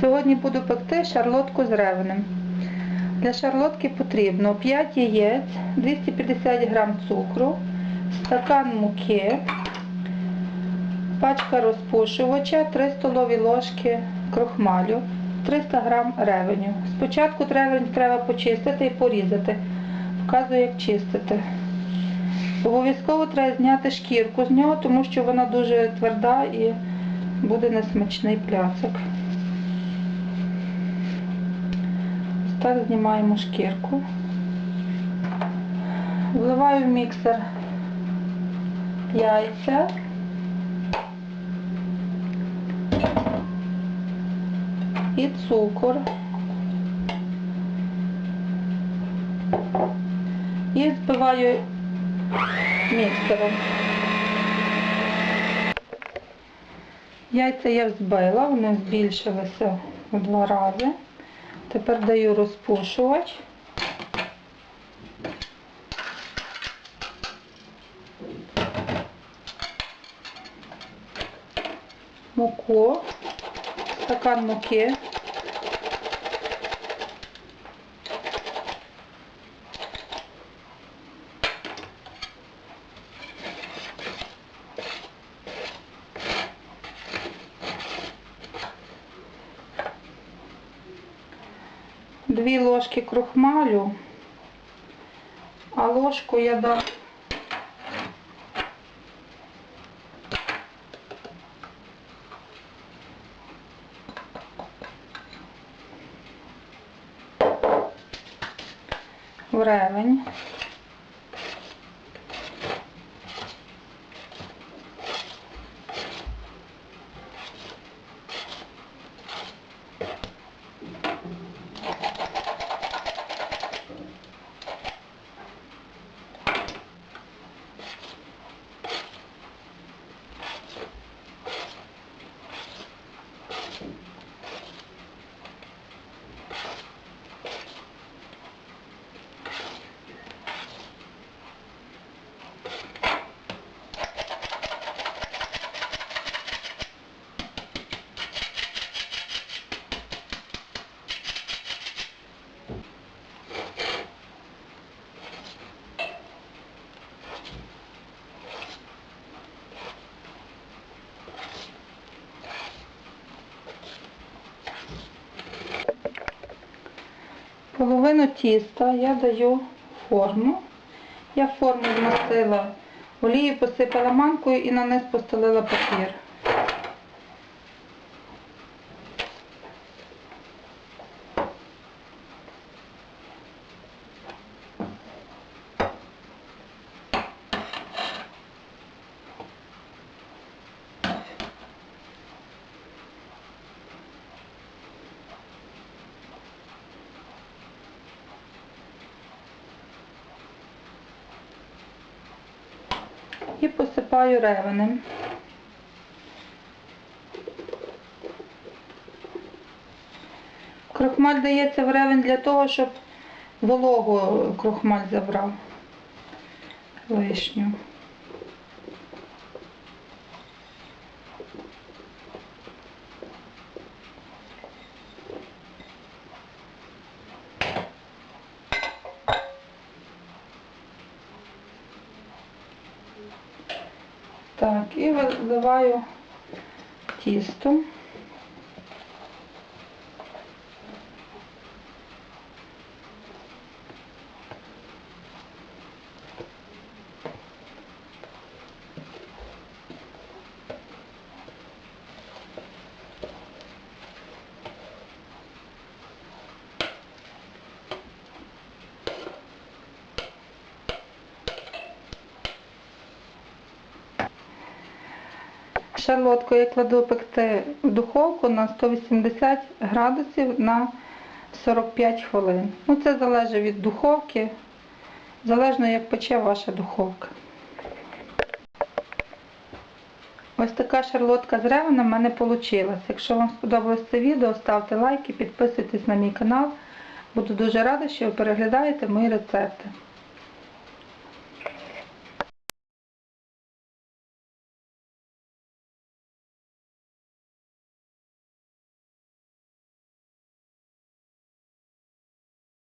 Сьогодні буду пекти шарлотку з ревенем. Для шарлотки потрібно 5 яєць, 250 г цукру, стакан муки, пачка розпушувача, 3 столові ложки крохмалю, 300 г ревеню. Спочатку ревень треба почистити і порізати. Вказую, як чистити. Обов'язково треба зняти шкірку з нього, тому що вона дуже тверда і буде несмачний пляцок. Ось Так знімаємо шкірку. Вливаю в міксер яйця. І цукор. І збиваю міксером. Яйця я взбила, вони збільшилися в два рази. Тепер даю розпушувач. Муку, стакан муки. Дві ложки крохмалю, а ложку я дам в ревень. Половину тіста я даю форму. Я форму змастила олію, посипала манкою і на низ постелила папір. І посипаю ревенем. Крохмаль дається в ревень для того, щоб вологу крохмаль забрав лишню. Так, і виливаю тісто. Шарлотку я кладу пекти в духовку на 180 градусів на 45 хвилин. Ну, це залежить від духовки, залежно як пече ваша духовка. Ось така шарлотка з ревеном в мене вийшла. Якщо вам сподобалось це відео, ставте лайки, підписуйтесь на мій канал. Буду дуже рада, що ви переглядаєте мої рецепти.